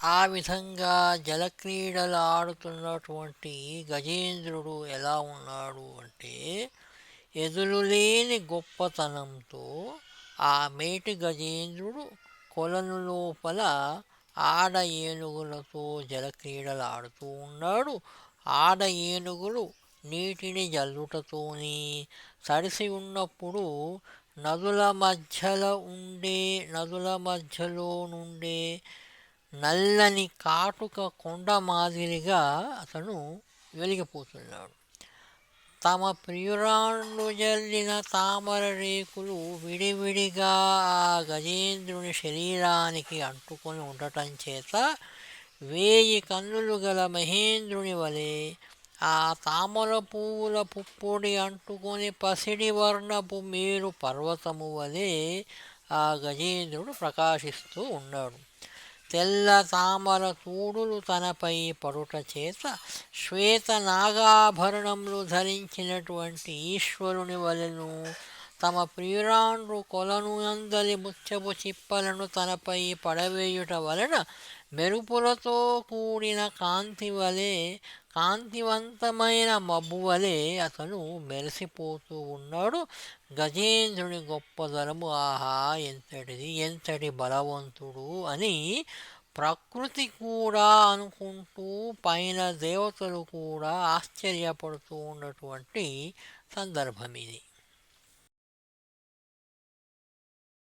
ఆ విధంగా జలక్రీడలు ఆడుతున్నటువంటి గజేంద్రుడు ఎలా ఉన్నాడు అంటే ఎదురులేని గొప్పతనంతో ఆ మేటి గజేంద్రుడు కొలను లోపల ఆడ ఏనుగులతో జలక్రీడలు ఆడుతూ ఉన్నాడు. ఆడ ఏనుగులు నీటిని జల్లుటతోని తడిసి ఉన్నప్పుడు నదుల మధ్యలో ఉండే నదుల మధ్యలో నుండే నల్లని కాటుక కొండ మాదిరిగా అతను వెలిగిపోతున్నాడు. తమ ప్రియురాండు జల్లిన తామర రేకులు విడివిడిగా ఆ గజేంద్రుని శరీరానికి అంటుకొని ఉండటం చేత వేయి కన్నులు గల మహేంద్రుని వలె ఆ తామర పువ్వుల పుప్పొడి అంటుకొని పసిడి వర్ణపు మేరు పర్వతము వలె ఆ గజేంద్రుడు ప్రకాశిస్తూ ఉన్నాడు. తెల్ల తామర తూడులు తనపై పడుట చేత శ్వేత నాగాభరణములు ధరించినటువంటి ఈశ్వరుని వలెను తమ ప్రియురాండ్రు కొలను అందలి ముత్యపు చిప్పలను తనపై పడవేయుట వలన మెరుపులతో కూడిన కాంతి వలె కాంతివంతమైన మబ్బు వలె అతను మెరిసిపోతూ ఉన్నాడు. గజేంద్రుని గొప్పదనము ఆహా ఎంతటిది ఎంతటి బలవంతుడు అని ప్రకృతి కూడా అనుకుంటూ పైన దేవతలు కూడా ఆశ్చర్యపడుతూ ఉన్నటువంటి సందర్భం ఇది.